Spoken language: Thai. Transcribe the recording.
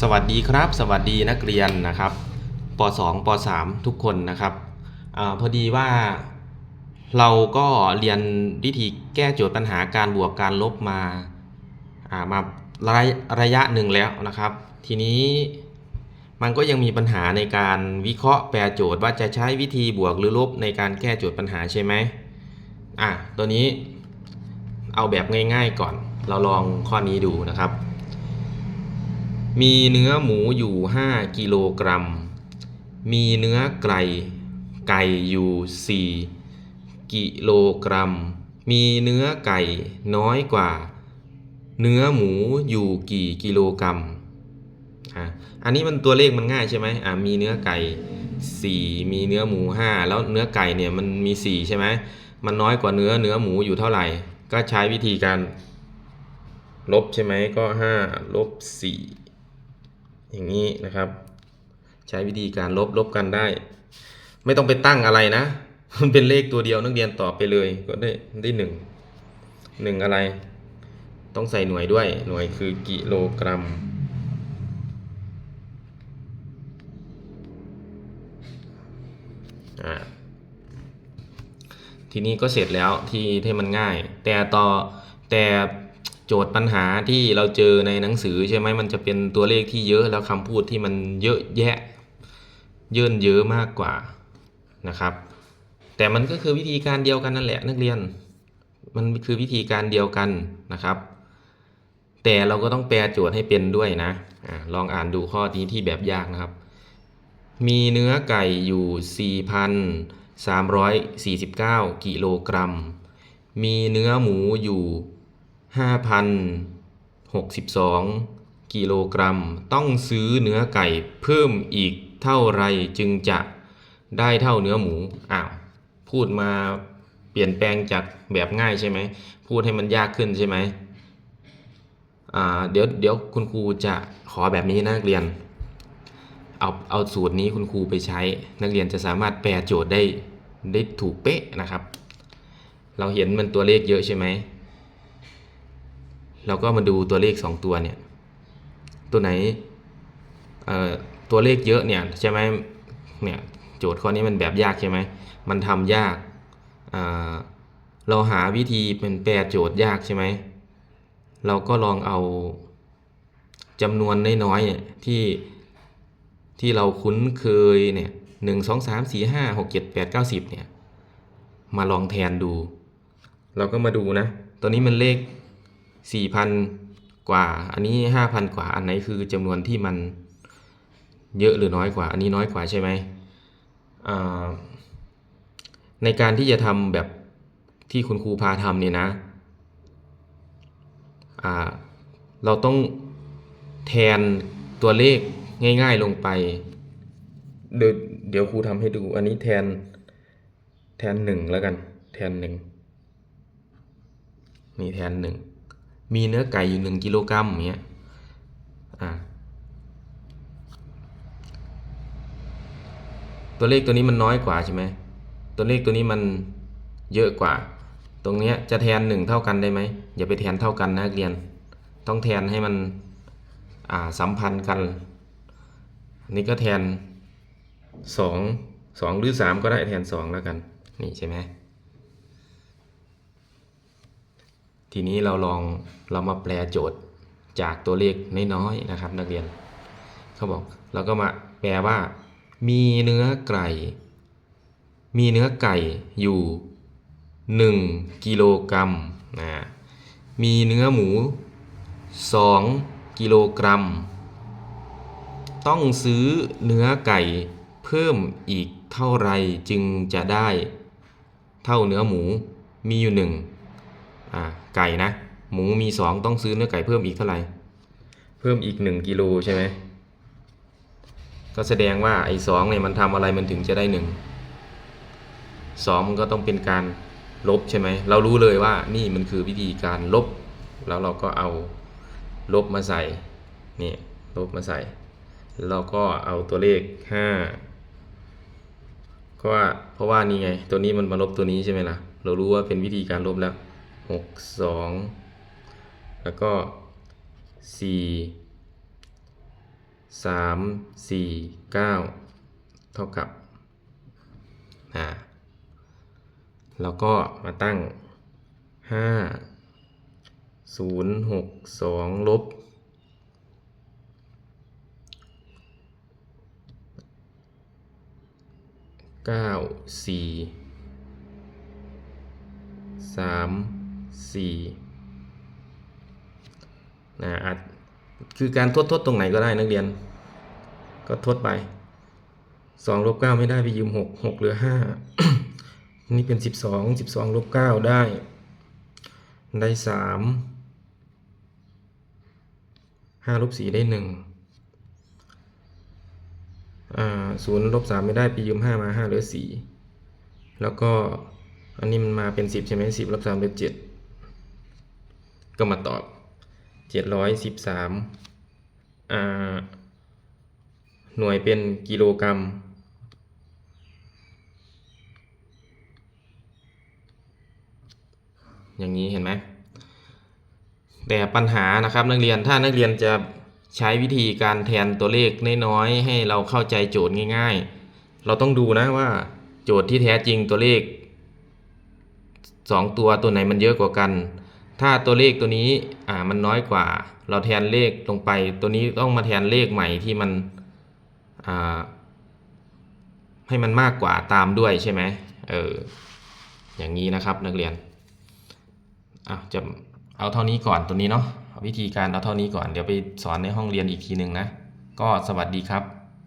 สวัสดีครับ สวัสดีนักเรียนนะครับป .2 ป .3 ทุกคนนะครับอพอดีว่าเราก็เรียนวิธีแก้โจทย์ปัญหาการบวกการลบมาามาระยะระยะหนึ่งแล้วนะครับ ทีนี้มันก็ยังมีปัญหาในการวิเคราะห์แปลโจทย์ว่าจะใช้วิธีบวกหรือลบในการแก้โจทย์ปัญหาใช่ไหมอะตัวนี้เอาแบบง่าย ๆก่อนเราลองข้อนี้ดูนะครับ มีเนื้อหมูอยู่ 5 กิโลกรัม มีเนื้อไก่ไก่อยู่ 4 กิโลกรัม มีเนื้อไก่น้อยกว่า เนื้อหมูอยู่กี่กิโลกรัมอะอันนี้มันตัวเลขมันง่ายใช่ไหมอะมีเนื้อไก่ 4 มีเนื้อหมู 5 แล้วเนื้อไก่เนี่ยมันมี 4 ใช่ไหมมันน้อยกว่าเนื้อเนื้อหมูอยู่เท่าไหร่ ก็ใช้วิธีการลบใช่ไหมก็5ลบ4 อย่างนี้นะครับ ใช้วิธีการลบลบกันได้ ไม่ต้องไปตั้งอะไรนะมันเป็นเลขตัวเดียวนักเรียนตอบไปเลยก็ได้ได้หนึ่งหนึ่งอะไร ต้องใส่หน่วยด้วยหน่วยคือกิโลกรัมทีนี้ก็เสร็จแล้วที่ที่มันง่าย แต่ต่อแต่ โจทย์ปัญหาที่เราเจอในหนังสือใช่ไหมมันจะเป็นตัวเลขที่เยอะแล้วคำพูดที่มันเยอะแยะ เยินเยอะมากกว่านะครับ แต่มันก็คือวิธีการเดียวกันนั่นแหละนักเรียน มันคือวิธีการเดียวกันนะครับ แต่เราก็ต้องแปลโจทย์ให้เป็นด้วยนะอะลองอ่านดูข้อนี้ที่แบบยากนะครับ มีเนื้อไก่อยู่ 4,349 กิโลกรัม มีเนื้อหมูอยู่ 5,062 กิโลกรัม ต้องซื้อเนื้อไก่เพิ่มอีกเท่าไรจึงจะได้เท่าเนื้อหมูอ้าวพูดมาเปลี่ยนแปลงจากแบบง่ายใช่ไหม พูดให้มันยากขึ้นใช่ไหมอ่าเดี๋ยวเดี๋ยวคุณครูจะขอแบบนี้นะนักเรียน เอาเอาสูตรนี้คุณครูไปใช้นักเรียนจะสามารถแปลโจทย์ได้ได้ถูกเป๊ะนะครับ เราเห็นมันตัวเลขเยอะใช่ไหม เราก็มาดูตัวเลข 2 ตัวเนี่ย ตัวไหนตัวเลขเยอะเนี่ยใช่ไหมเนี่ยโจทย์ข้อนี้มันแบบยากใช่ไหมมันทำยากอ่าเราหาวิธีเป็นแปลโจทย์ยากใช่ไหม เราก็ลองเอาจำนวนน้อยๆที่ที่เราคุ้นเคยเนี่ยหนึ่งสองสามสี่ห้าหกเจ็ดแปดเก้าสิบเนี่ย มาลองแทนดู เราก็มาดูนะตัวนี้มันเลข สี่พันกว่า อันนี้ห้าพันกว่า อันไหนคือจำนวนที่มันเยอะหรือน้อยกว่า อันนี้น้อยกว่าใช่ไหม ในการที่จะทำแบบที่คุณครูพาทำเนี่ยนะ เราต้องแทนตัวเลขง่ายๆลงไป เดี๋ยวเดี๋ยวครูทำให้ดู อันนี้แทนแทนหนึ่งแล้วกัน แทนหนึ่งนี่แทนหนึ่ง มีเนื้อไก่อยู่หนึ่งกิโลกรัมอย่างเงี้ยอ่าตัวเลขตัวนี้มันน้อยกว่าใช่ไหมตัวเลขตัวนี้มันเยอะกว่า ตรงเนี้ยจะแทนหนึ่งเท่ากันได้ไหมอย่าไปแทนเท่ากันนะเรียน ต้องแทนให้มันสัมพันธ์กันนนี้ก็แทนสองสองหรือสามก็ได้แทนสองแล้วกัน นี่ใช่ไหม ทีนี้เราลองเรามาแปลโจทย์จากตัวเลขน้อยๆนะครับ นักเรียนเขาบอกเราก็มาแปลว่า มีเนื้อไก่ มีเนื้อไก่อยู่ 1 กิโลกรัมนะมีเนื้อหมู 2 กิโลกรัม ต้องซื้อเนื้อไก่เพิ่มอีกเท่าไรจึงจะได้ เท่าเนื้อหมูมีอยู่หนึ่ง อ่าไก่นะ หมูมีสองต้องซื้อเนื้อไก่เพิ่มอีกเท่าไหร่ เพิ่มอีกหนึ่งกิโลใช่ไหมก็แสดงว่าไอ้สองเนี่ยมันทำอะไรมันถึงจะได้หนึ่งสองมันก็ต้องเป็นการลบใช่ไหม เรารู้เลยว่านี่มันคือวิธีการลบ แล้วเราก็เอาลบมาใส่นี่ลบมาใส่ แล้วเราก็เอาตัวเลขห้าก็ว่าเพราะว่านี่ไง ตัวนี้มันมาลบตัวนี้ใช่ไหมล่ะ เรารู้ว่าเป็นวิธีการลบแล้ว หกสองแล้วก็สี่สามสี่เก้าเท่ากับอ่าแล้วก็มาตั้งห้าศูนย์หกสองลบเก้า สี่นะอาจคือการทดทดตรงไหนก็ได้นักเรียน ก็ทดไปสองลบเก้าไม่ได้ไปยืมหกหกเหลือห้านี่เป็นสิบสองสิบสองลบเก้าได้ ได้สามห้าลบสี่ได้หนึ่งศูนย์ลบสามไม่ได้ไปยืมห้ามาห้าเหลือสี่แล้วก็อันนี้มันมาเป็นสิบใช่ไหมสิบลบสามเป็นเจ็ด ก็มาตอบเจ็ดร้อยสิบสามอ่าหน่วยเป็นกิโลกรัม อย่างนี้เห็นไหม แต่ปัญหานะครับนักเรียนถ้านักเรียนจะใช้วิธีการแทนตัวเลขน้อยๆให้เราเข้าใจโจทย์ง่าย ๆ เราต้องดูนะว่าโจทย์ที่แท้จริงตัวเลขสองตัวตัวไหนมันเยอะกว่ากัน ถ้าตัวเลขตัวนี้อ่ามันน้อยกว่า เราแทนเลขลงไป ตัวนี้ต้องมาแทนเลขใหม่ที่มันอ่าให้มันมากกว่าตามด้วยใช่ไหมเอออย่างนี้นะครับนักเรียนอะจะเอาเท่านี้ก่อนตัวนี้เนาะวิธีการเอาเท่านี้ก่อนเดี๋ยวไปสอนในห้องเรียนอีกทีหนึ่งนะ ก็สวัสดีครับ